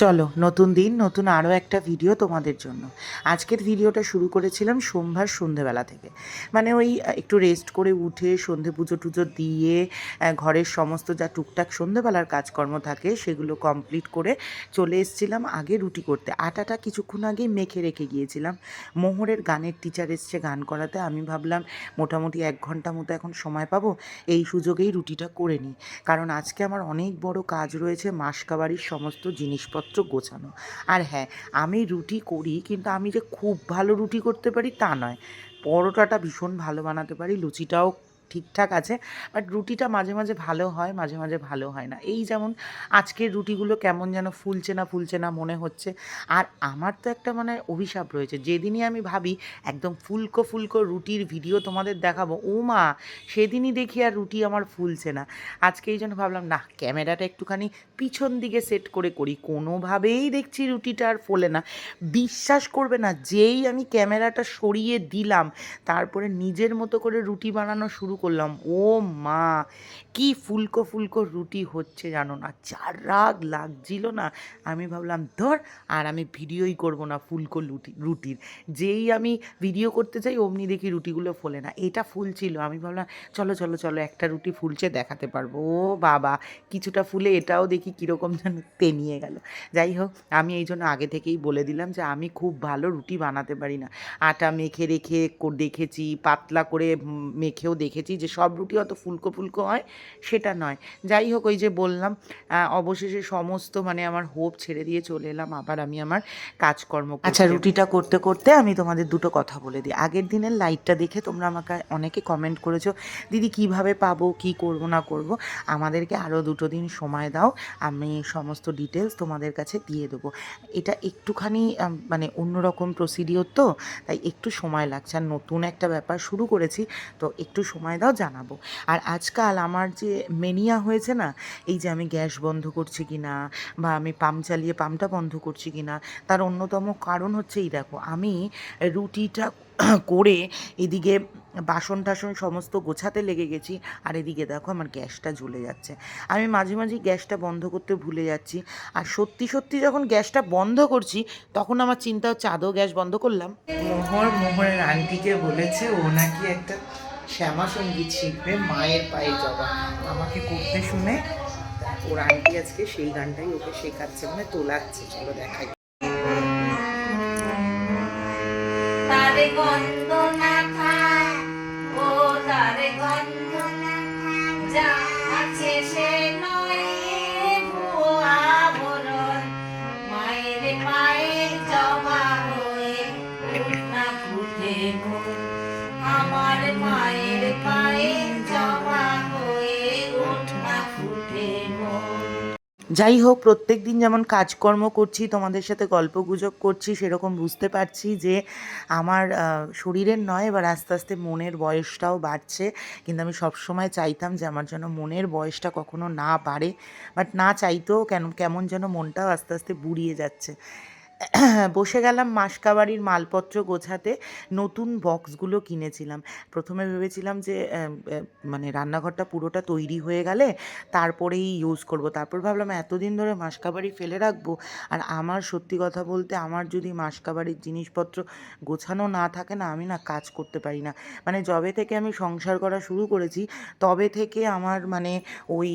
চলো, নতুন দিন, নতুন আরও একটা ভিডিও তোমাদের জন্য। আজকের ভিডিওটা শুরু করেছিলাম সোমবার সন্ধেবেলা থেকে। মানে ওই একটু রেস্ট করে উঠে সন্ধে পুজো টুজো দিয়ে ঘরের সমস্ত যা টুকটাক সন্ধেবেলার কাজকর্ম থাকে, সেগুলো কমপ্লিট করে চলে এসেছিলাম আগে রুটি করতে। আটাটা কিছুক্ষণ আগেই মেখে রেখে গিয়েছিলাম। মোহরের গানের টিচার এসছে গান করাতে। আমি ভাবলাম, মোটামুটি এক ঘণ্টা মতো এখন সময় পাবো, এই সুযোগেই রুটিটা করে নিই। কারণ আজকে আমার অনেক বড় কাজ রয়েছে মাসকাবাড়ির সমস্ত জিনিসপত্র গোছানো। আর হ্যাঁ আমি রুটি করি, কিন্তু আমি যে খুব ভালো রুটি করতে পারি তা নয়। পরোটাটা ভীষণ ভালো বানাতে পারি, লুচিটাও ঠিকঠাক আছে বাট রুটিটা মাঝে মাঝে ভালো হয়, মাঝে মাঝে ভালো হয় না। এই যেমন আজকের রুটিগুলো কেমন যেন ফুলছে না ফুলছে না মনে হচ্ছে। আর আমার তো একটা মানে অভিশাপ রয়েছে, যেদিনই আমি ভাবি একদম ফুলকো ফুলকো রুটির ভিডিও তোমাদের দেখাবো, ও মা, সেদিনই দেখি আর রুটি আমার ফুলছে না। আজকে এই জন্য ভাবলাম না ক্যামেরাটা একটুখানি পিছন দিকে সেট করে করি। কোনোভাবেই দেখছি রুটিটা আর ফোলে না। বিশ্বাস করবে না, যেই আমি ক্যামেরাটা সরিয়ে দিলাম, তারপরে নিজের মতো করে রুটি বানানো শুরু করলাম, ও মা, কি ফুলকো ফুলকো রুটি হচ্ছে জানো না, চার রাগ লাগছিল না। আমি ভাবলাম, ধর, আর আমি ভিডিওই করব না ফুলকো লুটি, রুটির। যেই আমি ভিডিও করতে চাই, অমনি দেখি রুটিগুলো ফোলে না। এটা ফুলছিল, আমি ভাবলাম, চলো চলো চলো, একটা রুটি ফুলছে, দেখাতে পারব। ও বাবা, কিছুটা ফুলে এটাও দেখি কীরকম যেন তেনিয়ে গেল। যাই হোক, আমি এই জন্য আগে থেকেই বলে দিলাম যে, আমি খুব ভালো রুটি বানাতে পারি না। আটা মেখে রেখে দেখেছি, পাতলা করে মেখেও দেখেছি। যে সব রুটি অত ফুলকো ফুলকো হয় সেটা নয়। যাই হোক ওই যে বললাম অবশেষে সমস্ত মানে আমার হোপ ছেড়ে দিয়ে চলে এলাম। আবার আমি আমার কাজকর্ম আচ্ছা রুটিটা করতে করতে আমি তোমাদের দুটো কথা বলে দিই। আগের দিনের লাইটটা দেখে তোমরা আমাকে অনেকে কমেন্ট করেছ দিদি কীভাবে পাবো কি করব না করব? আমাদেরকে আরও দুটো দিন সময় দাও আমি সমস্ত ডিটেলস তোমাদের কাছে দিয়ে দেবো। এটা একটুখানি মানে অন্যরকম প্রসিডিওর তো তাই একটু সময় লাগছে। আর নতুন একটা ব্যাপার শুরু করেছি তো একটু সময় দাও জানাব। আর আজকাল আমার যে মেনিয়া হয়েছে না, এই যে আমি গ্যাস বন্ধ করছি কি না বা আমি পাম্প চালিয়ে পাম্পটা বন্ধ করছি কি না তার অন্যতম কারণ হচ্ছে এই দেখো, আমি রুটিটা করে এদিকে বাসন টাসন সমস্ত গোছাতে লেগে গেছি, আর এদিকে দেখো আমার গ্যাসটা জ্বলে যাচ্ছে। আমি মাঝে মাঝে গ্যাসটা বন্ধ করতে ভুলে যাচ্ছি, আর সত্যি সত্যি যখন গ্যাসটা বন্ধ করছি, তখন আমার চিন্তা হচ্ছে, আদৌ গ্যাস বন্ধ করলাম? মোহর, মোহরের আন্টিকে বলেছে, ও নাকি একটা শ্যামা সংগীত শিখবে, মায়ের পায়ে জবা। আমাকে করতে শুনে ওর আন্টি আজকে সেই গানটাই ওকে শেখাচ্ছে মানে তোলাচ্ছে, চলো দেখাই। যাই হোক প্রত্যেক দিন যেমন কাজকর্ম করছি, তোমাদের সাথে গল্প গুজব করছি, সেরকম বুঝতে পারছি যে আমার শরীরের নয়, এবার আস্তে আস্তে মনের বয়সটাও বাড়ছে। কিন্তু আমি সবসময় চাইতাম যে আমার যেন মনের বয়সটা কখনো না বাড়ে। বাট না চাইতেও কেন, কেমন যেন মনটাও আস্তে আস্তে বুড়িয়ে যাচ্ছে। বসে গেলাম মাসকাবাড়ির মালপত্র গোছাতে, নতুন বক্সগুলো কিনেছিলাম। প্রথমে ভেবেছিলাম যে মানে রান্নাঘরটা পুরোটা তৈরি হয়ে গেলে তারপরেই ইউজ করব। তারপর ভাবলাম এতদিন ধরে মাসকাবাড়ি ফেলে রাখব। আর আমার সত্যি কথা বলতে আমার যদি মাসকাবাড়ির জিনিসপত্র গোছানো না থাকে না, আমি না কাজ করতে পারি না। মানে যবে থেকে আমি সংসার করা শুরু করেছি, তবে থেকে আমার মানে ওই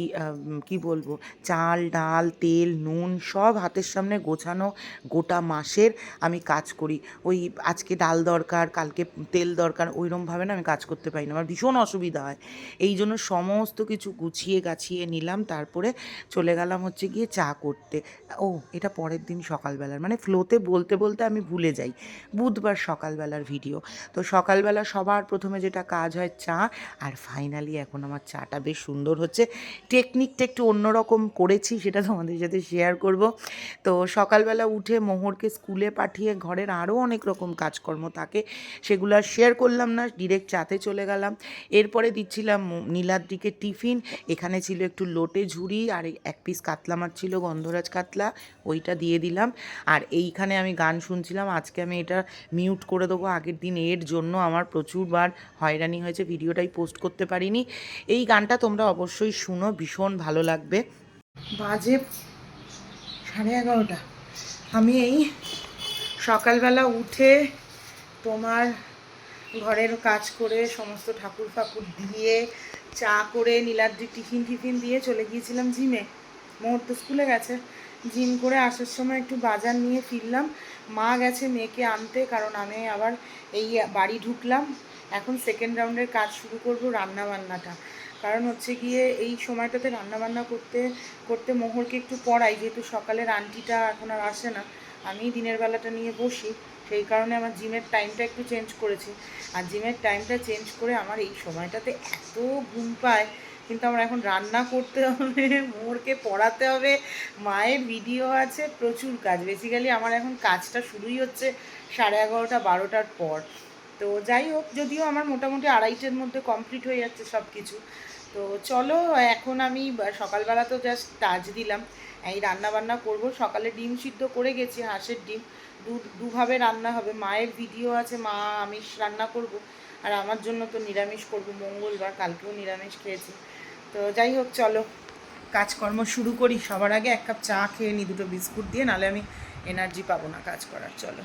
কি বলব? চাল, ডাল, তেল, নুন সব হাতের সামনে গোছানো গোটা মাসের আমি কাজ করি। ওই আজকে ডাল দরকার, কালকে তেল দরকার, ওইরমভাবে না আমি কাজ করতে পারি না। আমার ভীষণ অসুবিধা হয়। এই জন্য সমস্ত কিছু গুছিয়ে গাছিয়ে নিলাম, তারপরে চলে গেলাম হচ্ছে গিয়ে চা করতে। ও, এটা পরের দিন সকালবেলার। মানে ফ্লোতে বলতে বলতে আমি ভুলে যাই। বুধবার সকালবেলার ভিডিও তো সকালবেলা সবার প্রথমে যেটা কাজ হয় চা, আর ফাইনালি এখন আমার চাটা বেশ সুন্দর হচ্ছে। টেকনিকটা একটু অন্যরকম করেছি, সেটা তোমাদের সাথে শেয়ার করব। তো সকালবেলা উঠে মোহরকে স্কুলে পাঠিয়ে ঘরের আরও অনেক রকম কাজকর্ম থাকে সেগুলো আর শেয়ার করলাম না ডিরেক্ট চাতে চলে গেলাম। এরপরে দিচ্ছিলাম নীলাদ্রিকে টিফিন, এখানে ছিল একটু লোটে ঝুড়ি আর এক পিস কাতলা মাছ ছিল, গন্ধরাজ কাতলা, ওইটা দিয়ে দিলাম। আর এইখানে আমি গান শুনছিলাম, আজকে আমি এটা মিউট করে দেবো আগের দিন, এর জন্য আমার প্রচুরবার হয়রানি হয়েছে, ভিডিওটাই পোস্ট করতে পারিনি। এই গানটা তোমরা অবশ্যই শুনো, ভীষণ ভালো লাগবে। বাজে সাড়ে এগারোটা। আমি এই সকালবেলা উঠে তোমার ঘরের কাজ করে সমস্ত ঠাকুর ফাকুর দিয়ে চা করে নীলাদ্রি টিফিন টিফিন দিয়ে চলে গিয়েছিলাম জিমে। মুহূর্ত স্কুলে গেছে। জিম করে আসার সময় একটু বাজার নিয়ে ফিরলাম। মা গেছে মেয়েকে আনতে, কারণ আমি আবার এই বাড়ি ঢুকলাম। এখন সেকেন্ড রাউন্ডের কাজ শুরু করব রান্না বান্নাটা কারণ হচ্ছে গিয়ে এই সময়টাতে রান্না বান্না করতে করতে মোহরকে একটু পড়াই, যেহেতু সকালের আন্টিটা এখন আর আসে না। আমি দিনের বেলাটা নিয়ে বসি, সেই কারণে আমার জিমের টাইমটা একটু চেঞ্জ করেছি। আর জিমের টাইমটা চেঞ্জ করে আমার এই সময়টাতে এত ঘুম পায়, কিন্তু আমার এখন রান্না করতে হবে মোরকে পড়াতে হবে, মায়ের ভিডিও আছে, প্রচুর কাজ। বেসিক্যালি আমার এখন কাজটা শুরুই হচ্ছে সাড়ে এগারোটা, বারোটার পর। তো যাই হোক, যদিও আমার মোটামুটি আড়াইটের মধ্যে কমপ্লিট হয়ে যাচ্ছে সব কিছু তো চলো, এখন আমি সকালবেলা তো জাস্ট টাচ দিলাম। এই রান্না বান্না করব। সকালে ডিম সিদ্ধ করে গেছি, হাঁসের ডিম। দু, দুভাবে রান্না হবে। মায়ের ভিডিও আছে, মা আমিষ রান্না করব। আর আমার জন্য তো নিরামিষ করব। মঙ্গলবার কালকেও নিরামিষ খেয়েছি। তো যাই হোক, চলো। কাজকর্ম শুরু করি। সবার আগে এক কাপ চা খেয়ে নিই দুটো বিস্কুট দিয়ে। নাহলে আমি এনার্জি পাবো না কাজ করার। চলো।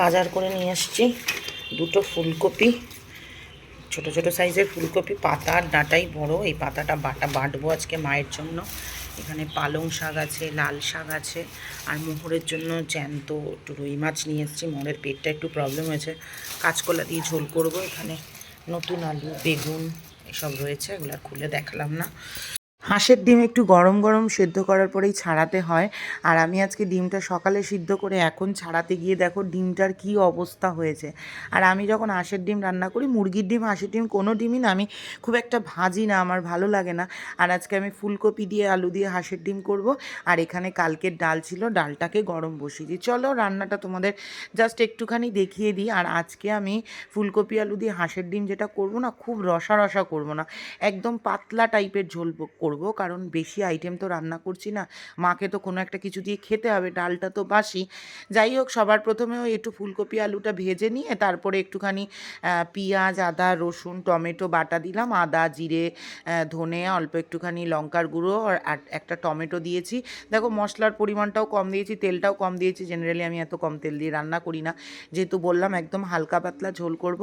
বাজার করে নিয়ে এসছি দুটো ফুলকপি, ছোট ছোট সাইজের ফুলকপি, পাতা আর ডাঁটাই বড়। এই পাতাটা বাটা বাটবো আজকে মায়ের জন্য। এখানে পালং শাক আছে, লাল শাক আছে, আর মোহরের জন্য জ্যান্ত একটু রুই মাছ নিয়ে এসেছি। মোহরের পেটটা একটু প্রবলেম হয়েছে। কাঁচকলা দিয়ে ঝোল করব এখানে। নতুন আলু, বেগুন, এসব রয়েছে, এগুলো খুলে দেখালাম না। হাঁসের ডিম একটু গরম গরম সেদ্ধ করার পরেই ছাড়াতে হয়। আর আমি আজকে ডিমটা সকালে সিদ্ধ করে এখন ছাড়াতে গিয়ে দেখো ডিমটার কি অবস্থা হয়েছে। আর আমি যখন হাঁসের ডিম রান্না করি, মুরগির ডিম, হাঁসের ডিম কোনো ডিমই না, আমি খুব একটা ভাজি না, আমার ভালো লাগে না। আর আজকে আমি ফুলকপি দিয়ে, আলু দিয়ে হাঁসের ডিম করব। আর এখানে কালকের ডাল ছিল, ডালটাকে গরম বসিয়ে দিই। চলো রান্নাটা তোমাদের জাস্ট একটুখানি দেখিয়ে দিই। আর আজকে আমি ফুলকপি, আলু দিয়ে হাঁসের ডিম যেটা করব না, খুব রসা রসা করব না। একদম পাতলা টাইপের ঝোল ব- করব, কারণ বেশি আইটেম তো রান্না করছি না। মাকে তো কোনো একটা কিছু দিয়ে খেতে হবে, ডালটা তো বাসি। যাই হোক, সবার প্রথমে ওই একটু ফুলকপি আলুটা ভেজে নিয়ে, তারপরে একটুখানি পেঁয়াজ, আদা, রসুন, টমেটো, বাটা দিলাম। আদা, জিরে ধনে, অল্প একটুখানি লঙ্কার গুঁড়ো আর একটা টমেটো দিয়েছি। দেখো, মশলার পরিমাণটাও কম দিয়েছি, তেলটাও কম দিয়েছি। জেনারেলি আমি এত কম তেল দিয়ে রান্না করি না। যেহেতু বললাম, একদম হালকা পাতলা ঝোল করব।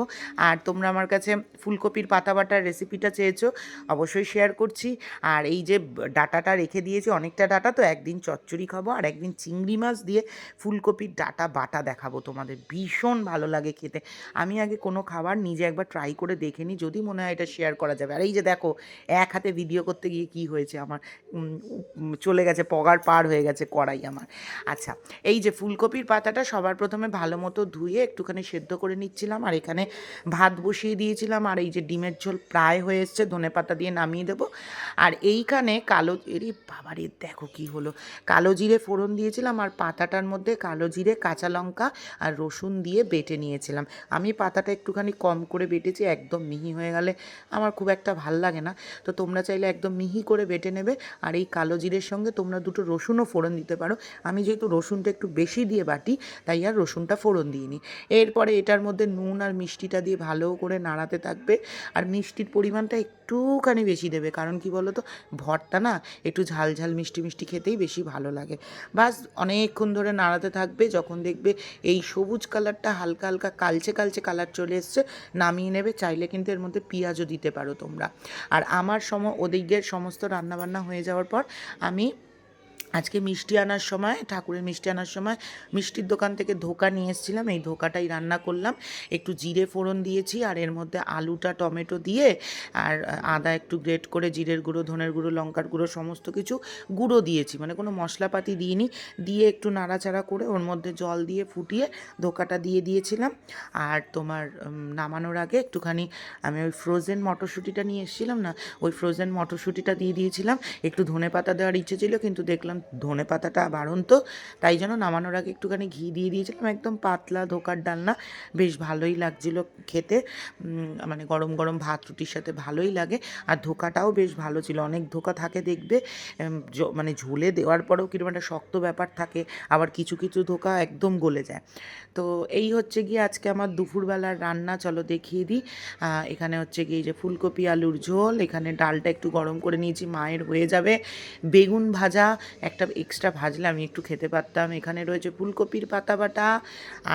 আর তোমরা আমার কাছে ফুলকপির পাতা বাটার রেসিপিটা চেয়েছো, অবশ্যই শেয়ার করছি। আর এই যে ডাটাটা রেখে দিয়েছি, অনেকটা ডাটা, তো একদিন চচ্চড়ি খাব আর একদিন চিংড়ি মাছ দিয়ে ফুলকপির ডাটা বাটা দেখাবো তোমাদের। ভীষণ ভালো লাগে খেতে। আমি আগে কোনো খাবার নিজে একবার ট্রাই করে দেখে নিই, যদি মনে হয় এটা শেয়ার করা যাবে। আর এই যে দেখো, এক হাতে ভিডিও করতে গিয়ে কি হয়েছে আমার? চলে গেছে, পগার পার হয়ে গেছে কড়াই আমার। আচ্ছা এই যে ফুলকপির পাতাটা সবার প্রথমে ভালো মতো ধুয়ে একটুখানি সেদ্ধ করে নিচ্ছিলাম আর এখানে ভাত বসিয়ে দিয়েছিলাম আর এই যে ডিমের ঝোল প্রায় হয়ে এসছে ধনে পাতা দিয়ে নামিয়ে দেবো। আর এইখানে কালো এরে বাবারে, দেখো কি হলো। কালো জিরে ফোড়ন দিয়েছিলাম আর পাতাটার মধ্যে কালো জিরে, কাঁচা লঙ্কা আর রসুন দিয়ে বেটে নিয়েছিলাম। আমি পাতাটা একটুখানি কম করে বেটেছি, একদম মিহি হয়ে গেলে আমার খুব একটা ভালো লাগে না। তো তোমরা চাইলে একদম মিহি করে বেটে নেবে আর এই কালো জিরের সঙ্গে তোমরা দুটো রসুনও ফোড়ন দিতে পারো। আমি যেহেতু রসুনটা একটু বেশি দিয়ে বাটি, তাই আর রসুনটা ফোড়ন দিইনি। এরপরে এটার মধ্যে নুন আর মিষ্টিটা দিয়ে ভালো করে নাড়াতে থাকবে। আর মিষ্টির পরিমাণটা একটুখানি বেশি দেবে, কারণ কি বলো তো ভর্তা না একটু ঝাল ঝাল মিষ্টি মিষ্টি খেতেই বেশি ভালো লাগে। বাস অনেকক্ষণ ধরে নাড়াতে থাকবে, যখন দেখবে এই সবুজ কালারটা হালকা হালকা কালচে কালচে কালার চলে এসছে, নামিয়ে নেবে, চাইলে কিন্তু এর মধ্যে পেঁয়াজও দিতে পারো তোমরা। আর আমার সম, ওদিকের সমস্ত রান্নাবান্না হয়ে যাওয়ার পর আমি আজকে মিষ্টি আনার সময়, ঠাকুরের মিষ্টি আনার সময় মিষ্টির দোকান থেকে ধোকা নিয়ে এসেছিলাম। এই ধোকাটাই রান্না করলাম। একটু জিরে ফোড়ন দিয়েছি আর এর মধ্যে আলুটা, টমেটো দিয়ে আর আদা একটু গ্রেট করে জিরের গুঁড়ো, ধনের গুঁড়ো, লঙ্কার গুঁড়ো সমস্ত কিছু গুঁড়ো দিয়েছি। মানে কোনো মশলাপাতি দিইনি। দিয়ে একটু নাড়াচাড়া করে ওর মধ্যে জল দিয়ে ফুটিয়ে ধোকাটা দিয়ে দিয়েছিলাম। আর তোমার নামানোর আগে একটুখানি আমি ওই ফ্রোজেন মটরশুঁটিটা নিয়ে এসেছিলাম না, ওই ফ্রোজেন মটরশুঁটিটা দিয়ে দিয়েছিলাম। একটু ধনে পাতা দেওয়ার ইচ্ছে ছিল, কিন্তু দেখলাম ধনে পাতাটা বাড়ন্ত, তাই জন্য নামানোর আগে একটুখানি ঘি দিয়ে দিয়েছিলাম, একদম পাতলা ধোকার ডালনা। বেশ ভালোই লাগছিল খেতে মানে গরম গরম ভাত, রুটির সাথে ভালোই লাগে। আর ধোকাটাও বেশ ভালো ছিল, অনেক ধোকা থাকে দেখবে মানে ঝোলে দেওয়ার পরেও কীরকম একটা শক্ত ব্যাপার থাকে, আবার কিছু কিছু ধোকা একদম গলে যায়। তো এই হচ্ছে গিয়ে আজকে আমার দুপুরবেলার রান্না, চলো দেখিয়ে দিই। এখানে হচ্ছে গিয়ে যে ফুলকপি, আলুর ঝোল, এখানে ডালটা একটু গরম করে নিয়েছি, মায়ের হয়ে যাবে। বেগুন ভাজা একটা এক্সট্রা ভাজলে আমি একটু খেতে পারতাম। এখানে রয়েছে ফুলকপির পাতা বাটা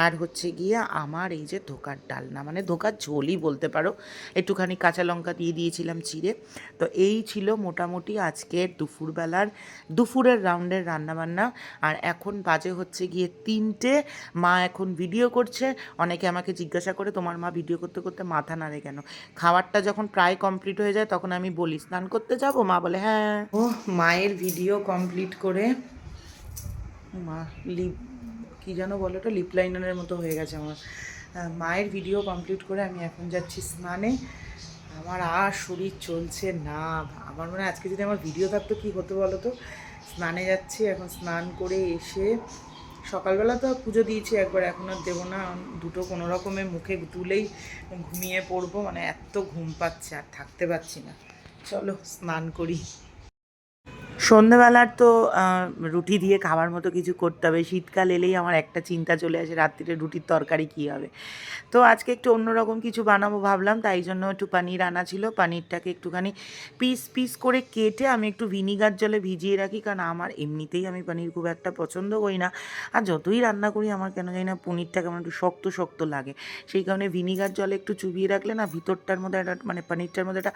আর হচ্ছে গিয়ে আমার এই যে ধোকার ডালনা মানে ধোকার ঝোলই বলতে পারো। একটুখানি কাঁচা লঙ্কা দিয়ে দিয়েছিলাম চিড়ে। তো এই ছিল মোটামুটি আজকের দুপুরবেলার, দুপুরের রাউন্ডের রান্নাবান্না। আর এখন বাজে হচ্ছে গিয়ে তিনটে। মা এখন ভিডিও করছে। অনেকে আমাকে জিজ্ঞাসা করে, তোমার মা ভিডিও করতে করতে মাথা নাড়ে কেন? খাবারটা যখন প্রায় কমপ্লিট হয়ে যায়, তখন আমি বলি, স্নান করতে যাব? মা বলে হ্যাঁ। ও মায়ের ভিডিও কমপ্লিট করে মা লিপ কী যেন বলো তো লিপ লাইনারের মতো হয়ে গেছে আমার। মায়ের ভিডিও কমপ্লিট করে আমি এখন যাচ্ছি স্নানে। আমার আর শরীর চলছে না। আমার মনে আজকে যদি আমার ভিডিও থাকতো কী হতো বলো তো? স্নানে যাচ্ছি, এখন স্নান করে এসে সকালবেলা তো পুজো দিয়েছি, একবার এখন আর দেবো না। দুটো কোনো রকমে মুখে তুলেই ঘুমিয়ে পড়ব। মানে এত ঘুম পাচ্ছে, আর থাকতে পারছি না। চলো স্নান করি। সন্ধেবেলার তো রুটি দিয়ে খাবার মতো কিছু করতে হবে। শীতকাল এলেই আমার একটা চিন্তা চলে আসে রাত্রিরে রুটির তরকারি কী হবে? তো আজকে একটু অন্যরকম কিছু বানাবো ভাবলাম তাই জন্য একটু পানির আনা ছিল। পানিরটাকে একটুখানি পিস পিস করে কেটে আমি একটু ভিনিগার জলে ভিজিয়ে রাখি কারণ আমার এমনিতেই আমি পানির খুব একটা পছন্দ করি না। আর যতই রান্না করি আমার কেন জানি না পনিরটা কেমন একটু শক্ত শক্ত লাগে। সেই কারণে ভিনিগার জলে একটু চুবিয়ে রাখলে না ভিতরটার মধ্যে একটা মানে পানিরটার মধ্যে একটা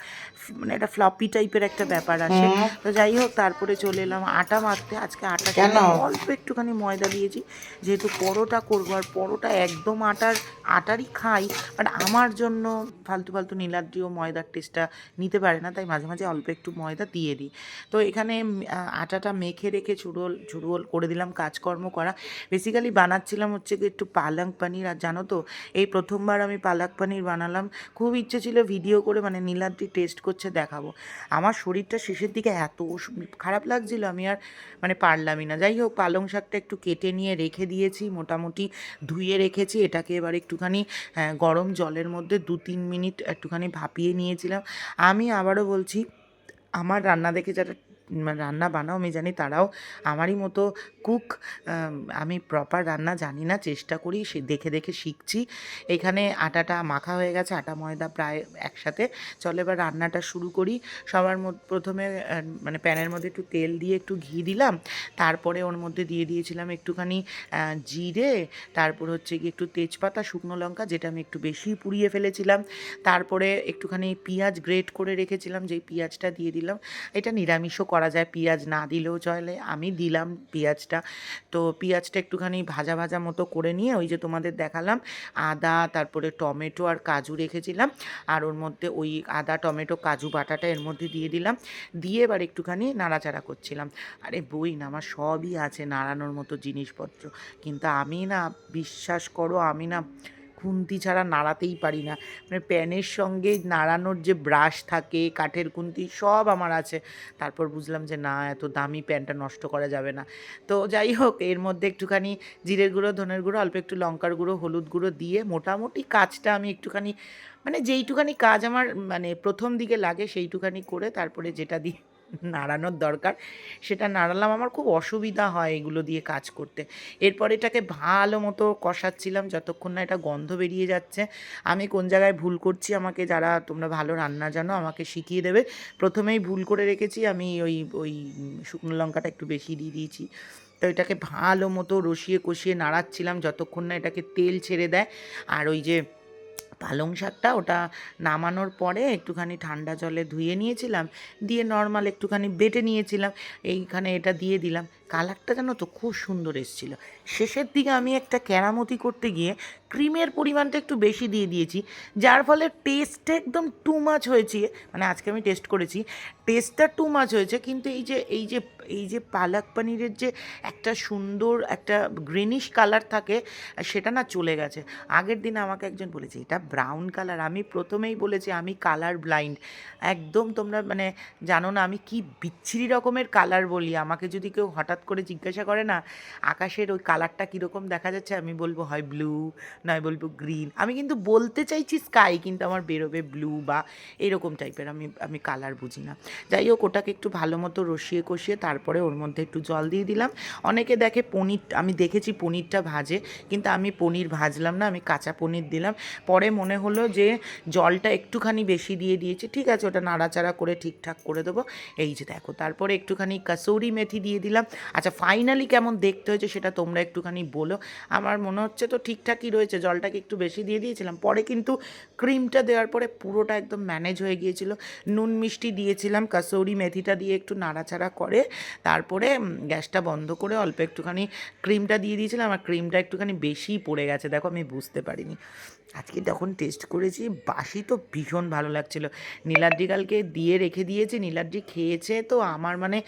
মানে একটা ফ্লপি টাইপের একটা ব্যাপার আসে। তো যাই হোক তারপরে চলে এলাম আটা মাখতে। আজকে আটা কেন? অল্প একটুখানি ময়দা দিয়েছি যেহেতু পরোটা করব আর পরোটা একদম আটার আটারই খাই বাট আমার জন্য ফালতু ফালতু নীলাদ্রিও ময়দার টেস্টটা নিতে পারে না তাই মাঝে মাঝে অল্প একটু ময়দা দিয়ে দিই। তো এখানে আটাটা মেখে রেখে চুরোল চুরোল করে দিলাম কাজকর্ম করা। বেসিক্যালি বানাচ্ছিলাম হচ্ছে কি একটু পালং পানির আর জানো তো এই প্রথমবার আমি পালক পানির বানালাম। খুব ইচ্ছে ছিল ভিডিও করে মানে নীলাদ্রি টেস্ট করছে দেখাবো। আমার শরীরটা শেষের দিকে এত খারাপ লাগছিল আমি আর মানে পারলামই না। যাই হোক পালং শাকটা একটু কেটে নিয়ে রেখে দিয়েছি মোটামুটি ধুয়ে রেখেছি। এটাকে এবার একটুখানি আহ, গরম জলের মধ্যে দু তিন মিনিট একটুখানি ভাপিয়ে নিয়েছিলাম। আমি আবারও বলছি আমার রান্না দেখে যারা রান্না বানাও, আমি জানি তারাও আমারই মতো কুক, আমি প্রপার রান্না জানি না, চেষ্টা করি, সে দেখে দেখে শিখছি। এখানে আটাটা মাখা হয়ে গেছে, আটা, ময়দা প্রায় একসাথে। চলো এবার রান্নাটা শুরু করি। সবার প্রথমে মানে প্যানের মধ্যে একটু তেল দিয়ে একটু ঘি দিলাম। তারপরে ওর মধ্যে দিয়ে দিয়েছিলাম একটুখানি জিরে, তারপর হচ্ছে কি একটু তেজপাতা, শুকনো লঙ্কা, যেটা আমি একটু বেশি পুড়িয়ে ফেলেছিলাম। তারপরে একটুখানি পেঁয়াজ গ্রেট করে রেখেছিলাম, যেই পেঁয়াজটা দিয়ে দিলাম, এটা নিরামিষও করা যায়, পেঁয়াজ না দিলেও চলে। আমি দিলাম পেঁয়াজটা। তো পেঁয়াজটা একটুখানি ভাজা ভাজা মতো করে নিয়ে ওই যে তোমাদের দেখালাম, আদা, তারপরে টমেটো আর কাজু রেখেছিলাম। আর ওর মধ্যে ওই আদা, টমেটো, কাজু বাটাটা এর মধ্যে দিয়ে দিলাম। দিয়ে এবার একটুখানি নাড়াচাড়া করছিলাম। আরে বই না, আমার সবই আছে নাড়ানোর মতো জিনিসপত্র। কিন্তু আমি না, বিশ্বাস করো আমি না খুন্তি ছাড়া নাড়াতেই পারি না। মানে প্যানের সঙ্গে নাড়ানোর যে ব্রাশ থাকে, কাঠের খুন্তি সব আমার আছে। তারপর বুঝলাম যে, না, এত দামি প্যানটা নষ্ট করা যাবে না। তো যাই হোক, এর মধ্যে একটুখানি জিরের গুঁড়ো, ধনের গুঁড়ো, অল্প একটু লঙ্কার গুঁড়ো, হলুদ গুঁড়ো দিয়ে মোটামুটি কাজটা আমি একটুখানি মানে যেইটুখানি কাজ আমার মানে প্রথম দিকে লাগে সেইটুখানি করে তারপরে যেটা দিয়ে নাড়ানোর দরকার। সেটা নাড়ালাম, আমার খুব অসুবিধা হয় এগুলো দিয়ে কাজ করতে। এরপর এটাকে ভালো মতো কষাচ্ছিলাম যতক্ষণ না এটা গন্ধ বেরিয়ে যাচ্ছে। আমি কোন জায়গায় ভুল করছি আমাকে যারা তোমরা ভালো রান্না জানো আমাকে শিখিয়ে দেবে। প্রথমেই ভুল করে রেখেছি, আমি ওই ওই শুকনো লঙ্কাটা একটু বেশি দিয়ে দিয়েছি। তো এটাকে ভালো মতো রসিয়ে কষিয়ে নাড়াচ্ছিলাম যতক্ষণ না এটাকে তেল ছেড়ে দেয়। আর ওই যে পালং শাকটা ওটা নামানোর পরে একটুখানি ঠান্ডা জলে ধুয়ে নিয়েছিলাম, দিয়ে নর্মাল একটুখানি বেটে নিয়েছিলাম, এইখানে এটা দিয়ে দিলাম। কালারটা জানো তো খুব সুন্দর এসেছিল। শেষের দিকে আমি একটা কেরামতি করতে গিয়ে ক্রিমের পরিমাণটা একটু বেশি দিয়ে দিয়েছি, যার ফলে টেস্টটা একদম টু মাছ হয়েছে। মানে আজকে আমি টেস্ট করেছি, টেস্টটা টু মাছ হয়েছে, কিন্তু এই যে এই যে এই যে পালক পনিরের যে একটা সুন্দর একটা গ্রিনিশ কালার থাকে, সেটা না চলে গেছে। আগের দিন আমাকে একজন বলেছে, এটা ব্রাউন কালার আমি প্রথমেই বলেছি, আমি কালার ব্লাইন্ড একদম তোমরা মানে জানো না, আমি কি বিচ্ছিরি রকমের কালার বলি। আমাকে যদি কেউ হঠাৎ করে জিজ্ঞাসা করে না, আকাশের ওই কালারটা কীরকম দেখা যাচ্ছে? আমি বলব, হয় ব্লু নয় বলব গ্রিন আমি কিন্তু বলতে চাইছি স্কাই কিন্তু আমার বেরোবে ব্লু বা এরকম টাইপের আমি আমি কালার বুঝি না। যাই হোক, ওটাকে একটু ভালো মতো রসিয়ে কষিয়ে তারপরে ওর মধ্যে একটু জল দিয়ে দিলাম। অনেকে দেখে পনির, আমি দেখেছি পনিরটা ভাজে, কিন্তু আমি পনির ভাজলাম না, আমি কাঁচা পনির দিলাম। পরে মনে হলো যে জলটা একটুখানি বেশি দিয়ে দিয়েছি। ঠিক আছে, ওটা নাড়াচাড়া করে ঠিকঠাক করে দেবো। এই যে দেখো, তারপরে একটুখানি কাসৌরি মেথি দিয়ে দিলাম। আচ্ছা ফাইনালি কেমন দেখতে হয়েছে সেটা তোমরা একটুখানি বলো। আমার মনে হচ্ছে তো ঠিকঠাকই রয়েছে, জলটাকে একটু বেশি দিয়ে দিয়েছিলাম। পরে কিন্তু ক্রিমটা দেওয়ার পরে পুরোটা একদম ম্যানেজ হয়ে গিয়েছিল। নুন মিষ্টি দিয়েছিলাম, কাসৌরি মেথিটা দিয়ে একটু নাড়াচাড়া করে, তারপরে গ্যাসটা বন্ধ করে অল্প একটুখানি ক্রিমটা দিয়ে দিয়েছিলাম। আর ক্রিমটা একটুখানি বেশিই পড়ে গেছে, দেখো আমি বুঝতে পারিনি। আজকে যখন টেস্ট করেছি, বাসি তো ভীষণ ভালো লাগছিল। নীলাদ্রি কালকে দিয়ে রেখে দিয়েছি, নীলাদ্রি খেয়েছে তো আমার মানে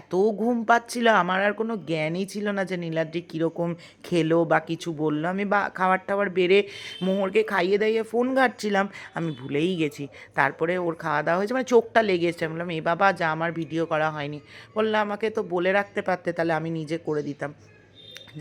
এত ঘুম পাচ্ছিল আমার আর কোনো জ্ঞানই ছিল না যে নীলাদ্রি কীরকম খেলো বা কিছু বলল। আমি বা, খাবার টাবার বেড়ে মোহরকে খাইয়ে দাইয়ে ফোন ঘাটছিলাম, আমি ভুলেই গেছি। তারপরে ওর খাওয়া দাওয়া হয়েছে মানে চোখটা লেগে এসছে। বললাম, এ বাবা, যা আমার ভিডিও করা হয়নি। বললাম আমাকে তো বলে রাখতে পারতে, তাহলে আমি নিজে করে দিতাম।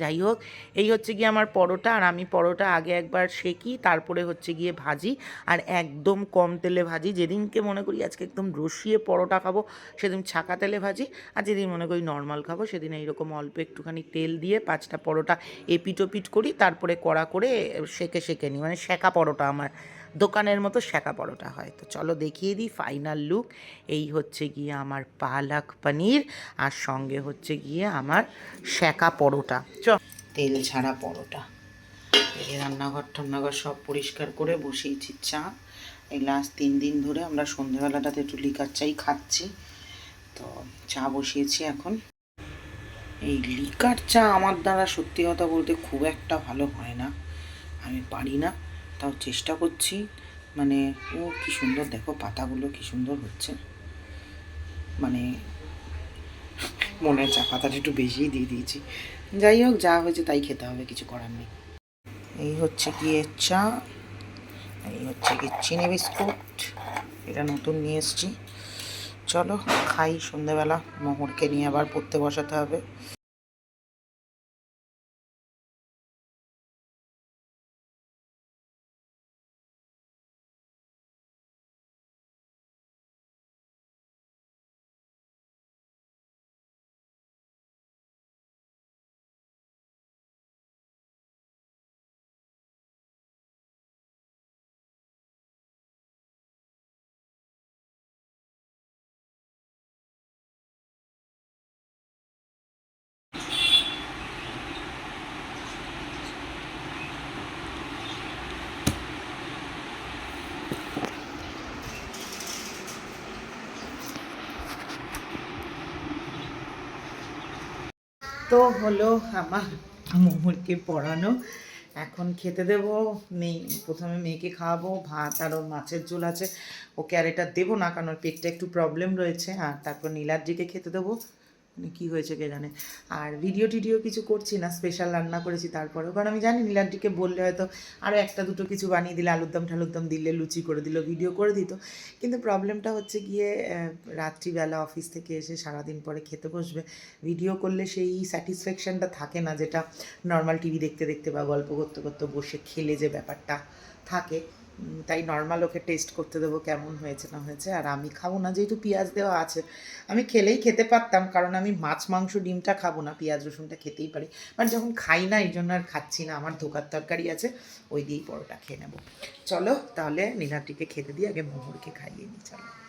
যাই হোক, এই হচ্ছে গিয়ে আমার পরোটা, আর আমি পরোটা আগে একবার সেকি, তারপরে হচ্ছে গিয়ে ভাজি, আর একদম কম তেলে ভাজি। যেদিনকে মনে করি আজকে একদম রসিয়ে পরোটা খাব, সেদিন ছাকা তেলে ভাজি, আর যেদিন মনে করি নর্মাল খাব, সেদিন এইরকম অল্প একটুখানি তেল দিয়ে পাঁচটা পরোটা এপিটোপিট করি, তারপরে কড়া করে সেকে সেকে নিই মানে সেকা পরোটা আমার। দোকানের মতো সেকা পরোটা হয়। তো চলো দেখিয়ে দিই ফাইনাল লুক এই হচ্ছে গিয়ে আমার পালাক পনির আর সঙ্গে হচ্ছে গিয়ে আমার সেকা পরোটা। চ। তেল ছাড়া পরোটা। এই রান্নাঘর ঠান্নাঘর সব পরিষ্কার করে বসিয়েছি চা। এই লাস্ট তিন দিন ধরে আমরা সন্ধেবেলাটাতে একটু লিকার চাই খাচ্ছি। তো চা বসিয়েছি এখন। এই লিকার চা আমার দ্বারা সত্যি কথা বলতে খুব একটা ভালো হয় না। আমি পারি না। তাও চেষ্টা করছি। মানে ও কি সুন্দর, দেখো পাতাগুলো কি সুন্দর হচ্ছে। মানে মনে চা পাতাটা একটু বেশিই দিয়ে দিয়েছি। যাই হোক, যা হয়েছে তাই খেতে হবে, কিছু করার নেই। এই হচ্ছে গিয়ে চা, এই হচ্ছে গিয়ে চিনি বিস্কুট। এটা নতুন নিয়ে এসেছি। চলো, খাই সন্ধেবেলা। মোহরকে নিয়ে আবার পড়তে বসাতে হবে। তো হলো আমার মোমোরকে পড়ানো। এখন খেতে দেব, মেয়ে, প্রথমে মেয়েকে খাওয়াবো, ভাত আর ওর মাছের ঝোল আছে। ওকে আর এটা দেবো না, কারণ ওর পেটটা একটু প্রবলেম রয়েছে। আর তারপর নীলাদ্রিকে খেতে দেবো। কী হয়েছে কে জানে। আর ভিডিও টিডিও কিছু করছি না স্পেশাল রান্না করেছি তারপরেও। কারণ আমি জানি নীলাদ্রিকে বললে হয়তো আরও একটা দুটো কিছু বানিয়ে দিলে, আলুরদম ঠালুরদম দিলে, লুচি করে দিল ভিডিও করে দিত। কিন্তু প্রবলেমটা হচ্ছে গিয়ে রাত্রিবেলা অফিস থেকে এসে সারাদিন পরে খেতে বসবে। ভিডিও করলে সেই স্যাটিসফ্যাকশানটা থাকে না, যেটা নর্মাল টিভি দেখতে দেখতে বা গল্প করতে করতে বসে খেলে যে ব্যাপারটা থাকে। তাই নর্মাল ওকে টেস্ট করতে দেবো কেমন হয়েছে না হয়েছে, আর আমি খাব না, যেহেতু পেঁয়াজ দেওয়া আছে। আমি খেলেই খেতে পারতাম, কারণ আমি মাছ, মাংস, ডিমটা খাব না, পেঁয়াজ, রসুনটা খেতেই পারি। বাট যখন খাই না, এই জন্য আর খাচ্ছি না, আমার ধোকার তরকারি আছে, ওই দিয়েই পরোটা খেয়ে নেব। চলো, তাহলে নীলাটিকে খেতে দিয়ে আগে মোহরকে খাইয়ে নিই, চলো।